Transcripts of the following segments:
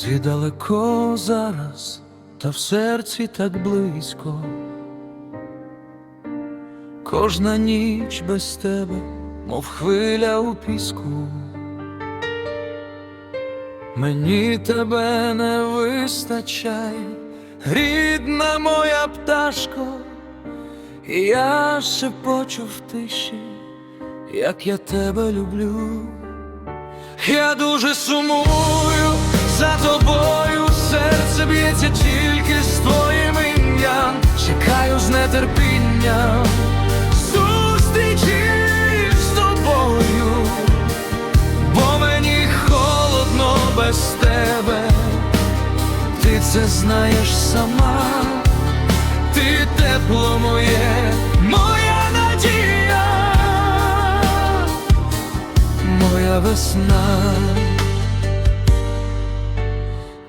Ти далеко зараз, та в серці так близько. Кожна ніч без тебе, мов хвиля у піску. Мені тебе не вистачає, рідна моя пташко, я шепочу в тиші, як я тебе люблю. Я дуже сумую зустрічі з тобою, бо мені холодно без тебе. Ти це знаєш сама, ти тепло моє, моя надія моя весна.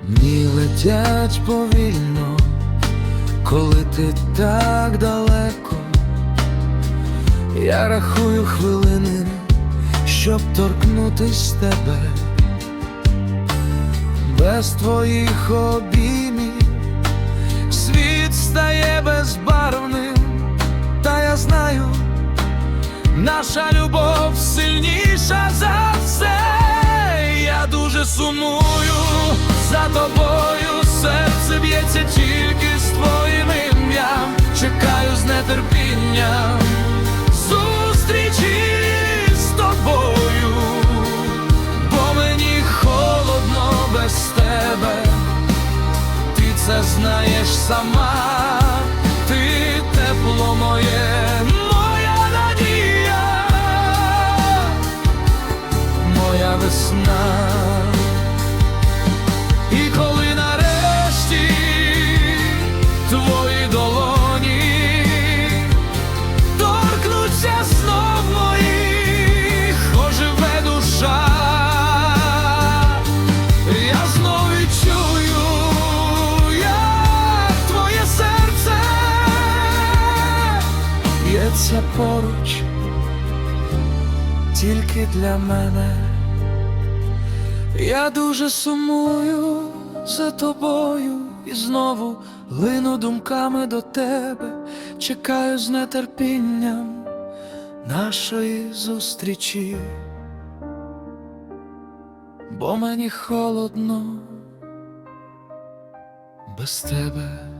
Дні летять повільно, коли ти так далеко. Я рахую хвилини, щоб торкнутись тебе. Без твоїх обіймів світ стає безбарвним, та я знаю. Наша любов сильніша за все. Я дуже сумую за тобою, серце б'ється тільки твоїм ім'ям. Чекаю з нетерпінням зустрічі з тобою, бо мені холодно без тебе. Ти це знаєш сама, ти тепло моє, моя надія, моя весна. Твої долоні торкнуться знов моїх, оживе душа. Я знов відчую, твоє серце б'ється поруч, тільки для мене. Я дуже сумую за тобою і знову лину думками до тебе, чекаю з нетерпінням нашої зустрічі бо мені холодно без тебе.